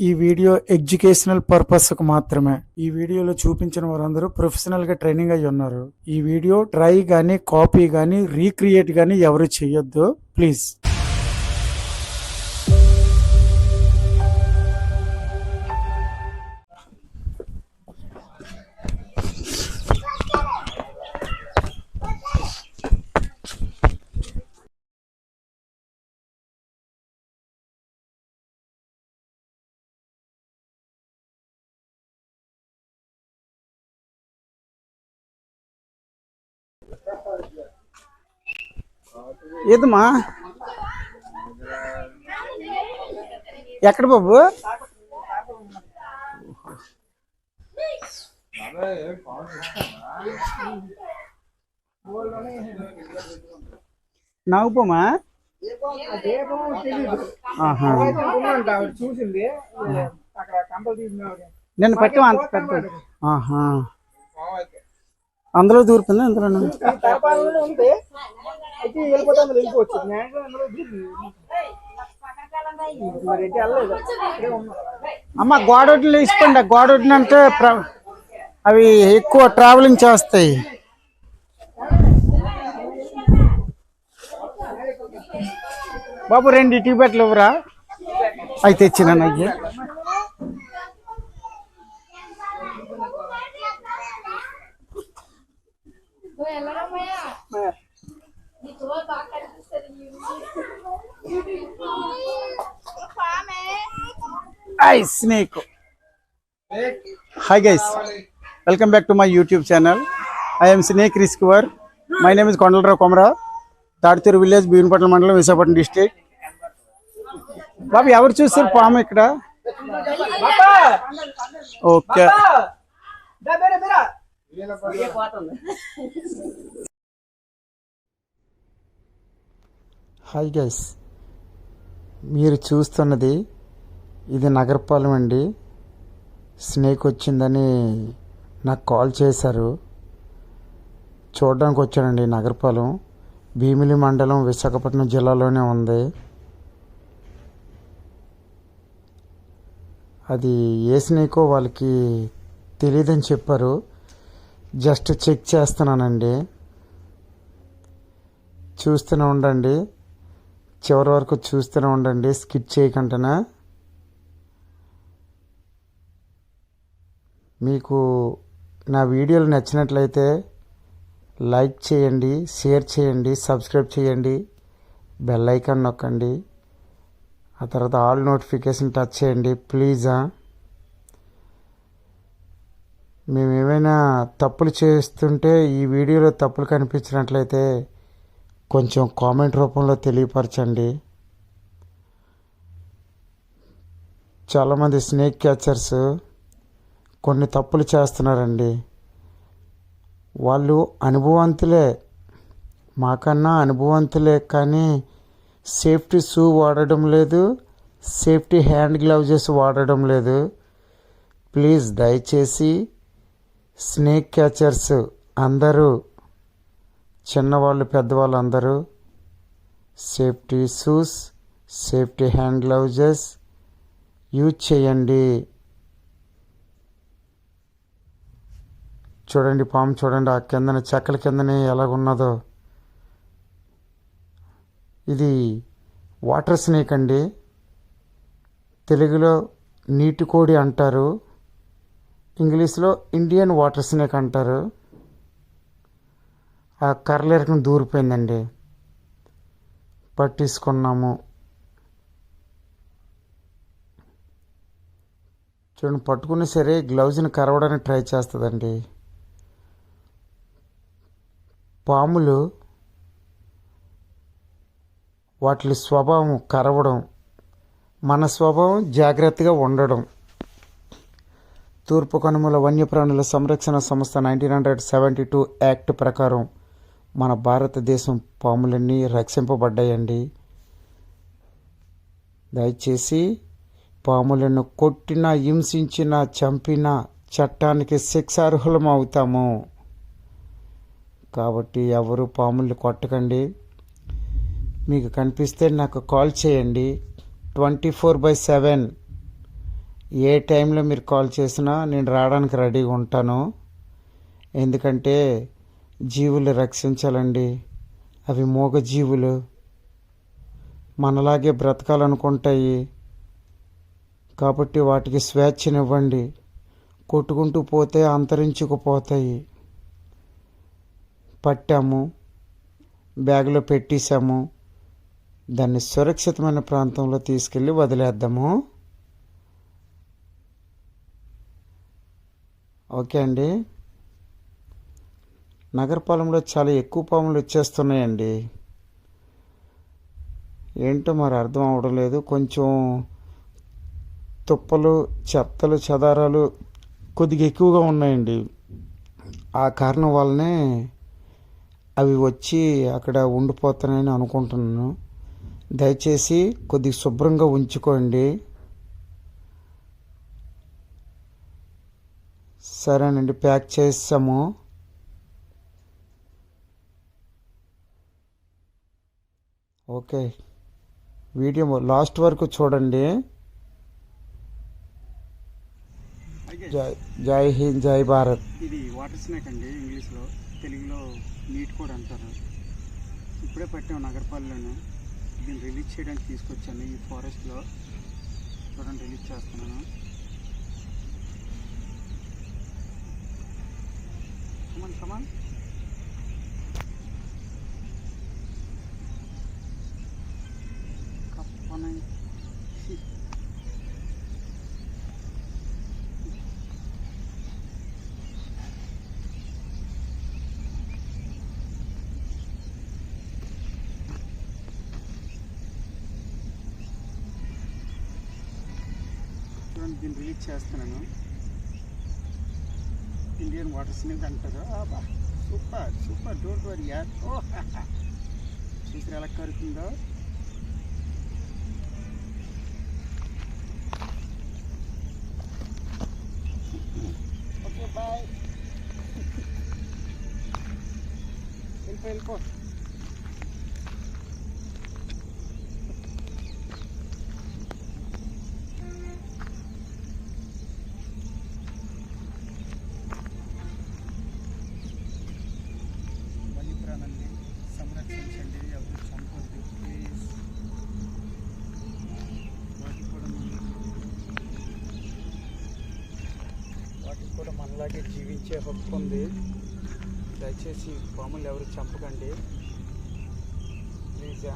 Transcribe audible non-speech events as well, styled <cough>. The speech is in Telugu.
ఈ వీడియో ఎడ్యుకేషనల్ పర్పస్కు మాత్రమే. ఈ వీడియోలో చూపించిన వారందరూ ప్రొఫెషనల్గా ట్రైనింగ్ అయి ఉన్నారు. ఈ వీడియో ట్రై గానీ కాపీ గానీ రీక్రియేట్ గానీ ఎవరు చేయొద్దు. ప్లీజ్. ఏదమ్మా? ఎక్కడ బాబు? ఆహా. చూసింది. నిన్న పట్టు అంత పెద్ద ఆహా. అందులో దూరుతుంది అందులో ఉంది అయితే వెళ్ళిపోతే వెళ్ళిపోవచ్చు. అమ్మ గోడొడ్లు ఇసుకోండి గోడొడ్లు అంటే అవి ఎక్కువ ట్రావెలింగ్ చేస్తాయి. బాబు రెండు ఇటీ బెట్లు ఇవ్వరా? అవి తెచ్చినాను అయ్యి. I snake. Hi guys welcome back to my YouTube channel I'm snake rescuer my name is Kondalarao Komara Tadituru village Bheemapatnam మండలం విశాఖపట్నం డిస్ట్రిక్ట్ బాబు ఎవరు చూస్తారు పాము ఇక్కడ! ఓకే. హాయ్ గైస్ మీరు చూస్తున్నది ఇది నగరపాలెం అండి. స్నేక్ వచ్చిందని నాకు కాల్ చేశారు. చూడడానికి వచ్చానండి నగరపాలెం. భీమిలి మండలం విశాఖపట్నం జిల్లాలోనే ఉంది. అది ఏ స్నేకో వాళ్ళకి తెలియదని చెప్పారు. జస్ట్ చెక్ చేస్తున్నానండి. చూస్తూనే ఉండండి. చివరి వరకు చూస్తూనే ఉండండి. స్కిప్ చేయకుండా మీకు నా వీడియోలు నచ్చినట్లయితే లైక్ చేయండి షేర్ చేయండి సబ్స్క్రైబ్ చేయండి బెల్ ఐకాన్ నొక్కండి. ఆ తర్వాత ఆల్ నోటిఫికేషన్ టచ్ చేయండి ప్లీజా. మేము ఏమైనా తప్పులు చేస్తుంటే ఈ వీడియోలో తప్పులు కనిపించినట్లయితే కొంచెం కామెంట్ రూపంలో తెలియపరచండి. చాలామంది స్నేక్ క్యాచర్స్ కొన్ని తప్పులు చేస్తున్నారండి. వాళ్ళు అనుభవంతులే. మాకన్నా అనుభవంతులే కానీ సేఫ్టీ షూ వాడడం లేదు సేఫ్టీ హ్యాండ్ గ్లౌజెస్ వాడడం లేదు. ప్లీజ్ దయచేసి స్నేక్ క్యాచర్స్ అందరూ చిన్నవాళ్ళు పెద్దవాళ్ళు అందరూ safety shoes safety hand gloves use చేయండి. చూడండి పాము చూడండి ఆ కిందన చెక్కల కిందనే ఎలాగున్నదో. ఇది వాటర్ స్నేక్ అండి. తెలుగులో నీటి కోడి అంటారు. ఇంగ్లీష్లో ఇండియన్ వాటర్ స్నేక్ అంటారు ఆ కర్రలేరకం దూరిపోయిందండి. పట్టేసుకున్నాము చూడండి పట్టుకుని సరే గ్లౌజ్ని కరవడానికి ట్రై చేస్తుందండి. పాములు వాటి స్వభావం కరవడం మన స్వభావం జాగ్రత్తగా ఉండడం. తూర్పు కనుమల వన్యప్రాణుల సంరక్షణ సంస్థ nineteen hundred seventy two act ప్రకారం మన భారతదేశం పాములన్నీ రక్షింపబడ్డాయండి. దయచేసి పాములను కొట్టినా హింసించినా చంపినా చట్టానికి శిక్షార్హులం అవుతాము. కాబట్టి ఎవరు పాముల్ని కొట్టకండి. మీకు కనిపిస్తే నాకు కాల్ చేయండి. ట్వంటీ ఫోర్ బై సెవెన్ ఏ టైంలో మీరు కాల్ చేసినా నేను రావడానికి రెడీగా ఉంటాను. ఎందుకంటే జీవులు రక్షించాలండి. అవి మూగ జీవులు మనలాగే బ్రతకాలనుకుంటాయి. కాబట్టి వాటికి స్వేచ్ఛనివ్వండి. కొట్టుకుంటూ పోతే అంతరించుకుపోతాయి. పట్టాము. బ్యాగ్లో పెట్టేశాము. దాన్ని సురక్షితమైన ప్రాంతంలో తీసుకెళ్ళి వదిలేద్దాము. ఓకే అండి. నగరపాలెంలో చాలా ఎక్కువ పాములు వచ్చేస్తున్నాయండి. ఏంటో మరి అర్థం అవడం లేదు. కొంచెం తుప్పలు చెత్తలు చదారాలు కొద్దిగా ఎక్కువగా ఉన్నాయండి. ఆ కారణం వల్లనే అవి వచ్చి అక్కడ ఉండిపోతానని అనుకుంటున్నాను. దయచేసి కొద్దిగా శుభ్రంగా ఉంచుకోండి. సరేనండి ప్యాక్ చేసాము ఓకే వీడియో లాస్ట్ వరకు చూడండి. జై జై హింద్ జై భారత్. ఇది వాటర్ స్నాక్ అండి ఇంగ్లీష్లో. తెలుగులో నీట్ కూడా అంటారు. ఇప్పుడే పట్టాం నగరపాలలోనే దీన్ని రిలీజ్ చేయడానికి తీసుకొచ్చాను ఈ ఫారెస్ట్లో. చూడండి రిలీజ్ చేస్తున్నాను. కమాన్ కమాన్ కప్పనై చూడండి దీన్ని రిలీజ్ చేస్తున్నాను. ఇండియన్ వాటర్ స్నేక్ అంటారు Aba super super don't worry యార్ ఓ చూసి ఎలా కరుతుందో ఓకే బాయ్ వెళ్ళిపో <laughs> వెళ్ళిపో అలాగే జీవించే హక్కు ఉంది. దయచేసి పాములు ఎవరు చంపకండి. ప్లీజా.